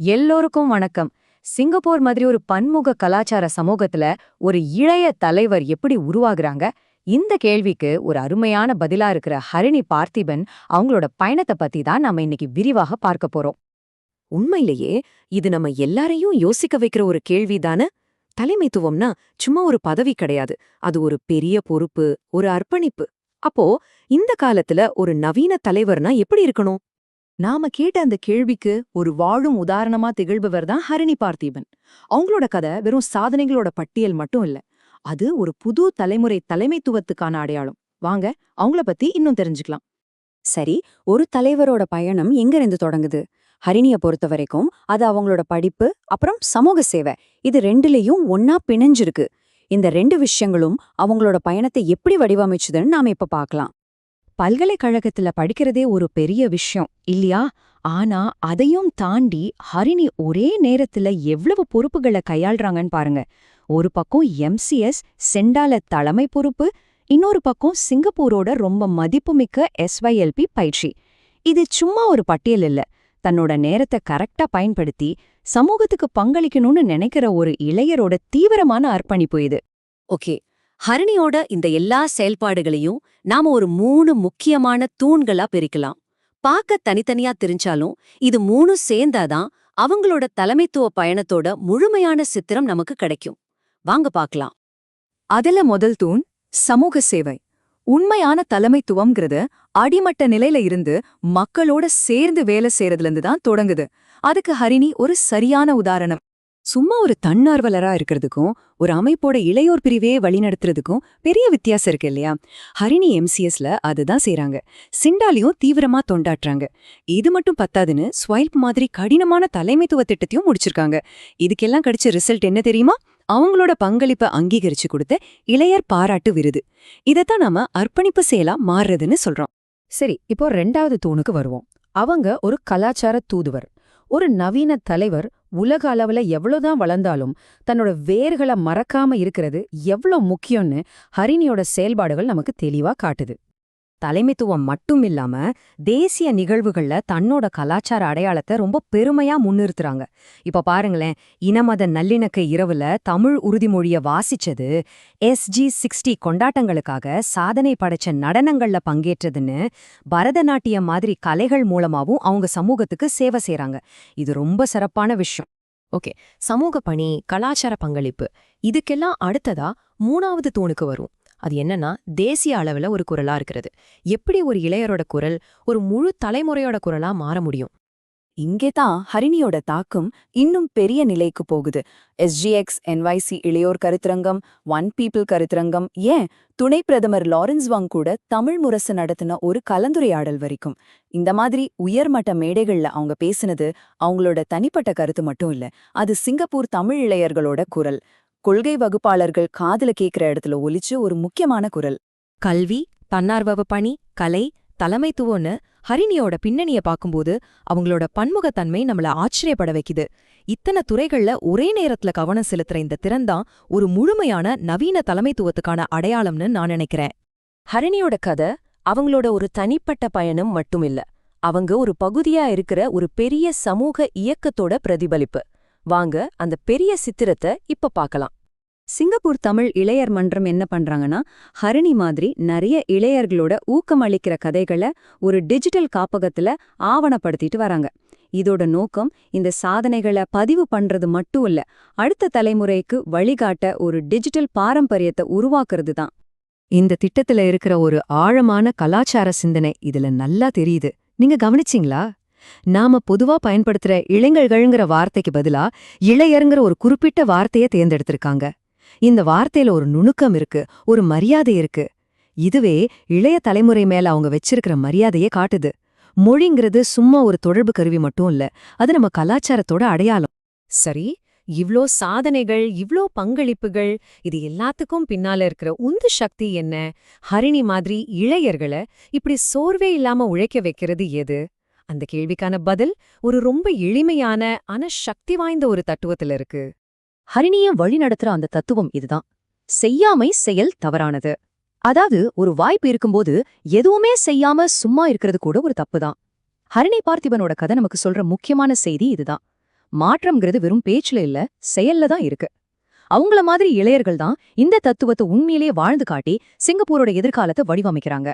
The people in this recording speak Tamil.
எல்லோருக்கும் வணக்கம். சிங்கப்பூர் மாதிரி ஒரு பன்முக கலாச்சார சமூகத்துல ஒரு இளைய தலைவர் எப்படி உருவாகுறாங்க? இந்த கேள்விக்கு ஒரு அருமையான பதிலா இருக்கிற ஹரிணி பார்த்திபன் அவங்களோட பயணத்தை பத்தி தான் நாம இன்னைக்கு விரிவாக பார்க்க போறோம். உண்மையிலேயே இது நம்ம எல்லாரையும் யோசிக்க வைக்கிற ஒரு கேள்விதானே தலைமைத்துவம்னா சும்மா ஒரு பதவி கிடையாது. அது ஒரு பெரிய பொறுப்பு ஒரு அர்ப்பணிப்பு. அப்போ இந்த காலத்துல ஒரு நவீன தலைவர்னா எப்படி இருக்கணும்? நாம கேட்ட அந்த கேள்விக்கு ஒரு வாழும் உதாரணமா திகழ்பவர் தான் ஹரிணி பார்த்தீபன். அவங்களோட கதை வெறும் சாதனைகளோட பட்டியல் மட்டும் இல்ல அது ஒரு புது தலைமுறை தலைமைத்துவத்துக்கான அடையாளம். வாங்க அவங்கள பத்தி இன்னும் தெரிஞ்சுக்கலாம். சரி ஒரு தலைவரோட பயணம் எங்கிருந்து தொடங்குது? ஹரிணிய பொறுத்த வரைக்கும் அது அவங்களோட படிப்பு அப்புறம் சமூக சேவை. இது ரெண்டுலயும் ஒன்னா பிணைஞ்சிருக்கு. இந்த ரெண்டு விஷயங்களும் அவங்களோட பயணத்தை எப்படி வடிவமைச்சுதுன்னு நாம இப்ப பார்க்கலாம் பல்கலைக்கழகத்துல படிக்கிறதே ஒரு பெரிய விஷயம் இல்லையா? ஆனா அதையும் தாண்டி ஹரிணி ஒரே நேரத்துல எவ்வளவு பொறுப்புகளை கையாள்றாங்கன்னு பாருங்க. ஒரு பக்கம் எம்சிஎஸ் செண்டால தலைமை பொறுப்பு இன்னொரு பக்கம் சிங்கப்பூரோட ரொம்ப மதிப்புமிக்க எஸ்வைஎல்பி பயிற்சி. இது சும்மா ஒரு பட்டியல் இல்ல. தன்னோட நேரத்தை கரெக்டா பயன்படுத்தி சமூகத்துக்கு பங்களிக்கணும்னு நினைக்கிற ஒரு இளையரோட தீவிரமான அர்ப்பணிப்பு இது. ஓகே ஹரிணியோட இந்த எல்லா செயல்பாடுகளையும் நாம ஒரு மூணு முக்கியமான தூண்களா பிரிக்கலாம். பார்க்க தனித்தனியா தெரிஞ்சாலும் இது மூணு சேர்ந்தாதான் அவங்களோட தலைமைத்துவ பயணத்தோட முழுமையான சித்திரம் நமக்கு கிடைக்கும். வாங்க பார்க்கலாம். அதுல முதல் தூண் சமூக சேவை. உண்மையான தலைமைத்துவம்ங்கிறது அடிமட்ட நிலையில இருந்து மக்களோட சேர்ந்து வேலை செய்யறதுல தான் தொடங்குது. அதுக்கு ஹரிணி ஒரு சரியான உதாரணம். சும்மா ஒரு தன்னார்வலரா இருக்கிறதுக்கும் ஒரு அமைப்போட இளையோர் பிரிவே வழிநடத்துறதுக்கும் பெரிய வித்தியாசம் இருக்கு இல்லையா? ஹரிணி எம்சிஎஸ்ல அதுதான் செய்றாங்க. சிண்டாலையும் தீவிரமா தொண்டாட்டுறாங்க இது மட்டும் பத்தாதுன்னு ஸ்வைல்ப் மாதிரி கடினமான தலைமைத்துவ திட்டத்தையும் முடிச்சிருக்காங்க. இதுக்கெல்லாம் கிடைச்ச ரிசல்ட் என்ன தெரியுமா? அவங்களோட பங்களிப்பை அங்கீகரிச்சு கொடுத்த இளையர் பாராட்டு விருது. இதைத்தான் நாம அர்ப்பணிப்பு செயலா மாறுறதுன்னு சொல்றோம். சரி இப்போ ரெண்டாவது தூணுக்கு வருவோம். அவங்க ஒரு கலாச்சார தூதுவர். ஒரு நவீன தலைவர் உலக அளவுல எவ்வளோதான் வளர்ந்தாலும் தன்னோட வேர்களை மறக்காம இருக்கிறது எவ்வளோ முக்கியம்னு ஹரிணியோட செயல்பாடுகள் நமக்கு தெளிவா காட்டுது. தலைமைத்துவம் மட்டும் இல்லாம தேசிய நிகழ்வுகள்ல தன்னோட கலாச்சார அடையாளத்தை ரொம்ப பெருமையா முன்னிறுத்துறாங்க. இப்ப பாருங்களேன் இனமத நல்லிணக்க இரவுல தமிழ் உறுதிமொழிய வாசிச்சது எஸ்ஜி சிக்ஸ்டி கொண்டாட்டங்களுக்காக சாதனை படைச்ச நடனங்கள்ல பங்கேற்றதுன்னு பரதநாட்டியம் மாதிரி கலைகள் மூலமாவும் அவங்க சமூகத்துக்கு சேவை செய்யறாங்க இது ரொம்ப சிறப்பான விஷயம். ஓகே சமூக பணி கலாச்சார பங்களிப்பு இதுக்கெல்லாம் அடுத்ததா மூணாவது தூணுக்கு வரும். அது என்னன்னா தேசிய அளவுல ஒரு குரலா இருக்கிறது. எப்படி ஒரு இளையரோட குரல் ஒரு முழு தலைமுறையோட குரலா மாற முடியும்? இங்கே தான் ஹரிணியோட தாக்கம் இன்னும் பெரிய நிலைக்கு போகுது. எஸ்ஜிஎக்ஸ் என்வைசி இளையோர் கருத்தரங்கம் ஒன் பீப்பிள் கருத்தரங்கம் ஏன் துணை பிரதமர் லாரன்ஸ் வாங் கூட தமிழ் முரசு நடத்தின ஒரு கலந்துரையாடல் வரைக்கும். இந்த மாதிரி உயர்மட்ட மேடைகள்ல அவங்க பேசினது அவங்களோட தனிப்பட்ட கருத்து மட்டும் இல்ல அது சிங்கப்பூர் தமிழ் இளையர்களோட குரல் கொள்கை வகுப்பாளர்கள் காதுல கேக்குற இடத்துல ஒலிச்சு ஒரு முக்கியமான குரல். கல்வி தன்னார்வ பணி கலை தலைமைத்துவம்னு ஹரிணியோட பின்னணிய பார்க்கும்போது அவங்களோட பன்முகத்தன்மை நம்மள ஆச்சரியப்பட வைக்குது. இத்தனை துறைகள்ல ஒரே நேரத்துல கவனம் செலுத்துற இந்த திறன்தான் ஒரு முழுமையான நவீன தலைமைத்துவத்துக்கான அடையாளம்னு நான் நினைக்கிறேன். ஹரிணியோட கதை அவங்களோட ஒரு தனிப்பட்ட பயணம் மட்டுமில்ல. அவங்க ஒரு பகுதியா இருக்கிற ஒரு பெரிய சமூக இயக்கத்தோட பிரதிபலிப்பு. வாங்க அந்த பெரிய சித்திரத்தை இப்ப பார்க்கலாம் சிங்கப்பூர் தமிழ் இளையர் மன்றம் என்ன பண்றாங்கன்னா ஹரிணி மாதிரி நிறைய இளையர்களோட ஊக்கமளிக்கிற கதைகளை ஒரு டிஜிட்டல் காப்பகத்துல ஆவணப்படுத்திட்டு வராங்க. இதோட நோக்கம் இந்த சாதனைகளை பதிவு பண்றது மட்டும் இல்ல அடுத்த தலைமுறைக்கு வழிகாட்ட ஒரு டிஜிட்டல் பாரம்பரியத்தை உருவாக்குறது தான். இந்த திட்டத்துல இருக்கிற ஒரு ஆழமான கலாச்சார சிந்தனை இதுல நல்லா தெரியுது. நீங்க கவனிச்சிங்களா? நாம பொதுவா பயன்படுத்துற இளைஞர்கள்ங்கிற வார்த்தைக்கு பதிலா இளையருங்கிற ஒரு குறிப்பிட்ட வார்த்தைய தேர்ந்தெடுத்திருக்காங்க. இந்த வார்த்தையில ஒரு நுணுக்கம் இருக்கு ஒரு மரியாதை இருக்கு. இதுவே இளைய தலைமுறை மேல அவங்க வச்சிருக்கிற மரியாதையே காட்டுது. மொழிங்கிறது சும்மா ஒரு தொடர்பு கருவி மட்டும் இல்ல அது நம்ம கலாச்சாரத்தோட அடையாளம். சரி இவ்ளோ சாதனைகள் இவ்ளோ பங்களிப்புகள் இது எல்லாத்துக்கும் பின்னால இருக்கிற உந்து சக்தி என்ன? ஹரிணி மாதிரி இளையர்களை இப்படி சோர்வே இல்லாம உழைக்க வைக்கிறது எது? அந்த கேள்விக்கான பதில் ஒரு ரொம்ப எளிமையான ஆனா சக்தி வாய்ந்த ஒரு தத்துவத்துல இருக்கு. ஹரிணிய வழிநடத்துற அந்த தத்துவம் இதுதான். செய்யாமை செயல் தவறானது. அதாவது ஒரு வாய்ப்பு இருக்கும்போது எதுவுமே செய்யாம சும்மா இருக்கிறது கூட ஒரு தப்புதான். ஹரிணி பார்த்திபனோட கதை நமக்கு சொல்ற முக்கியமான செய்தி இதுதான். மாற்றம்ங்கிறது வெறும் பேச்சுல இல்ல செயல்ல தான் இருக்கு. அவங்கள மாதிரி இளையர்கள் தான் இந்த தத்துவத்தை உண்மையிலேயே வாழ்ந்து காட்டி சிங்கப்பூரோட எதிர்காலத்தை வடிவமைக்கிறாங்க.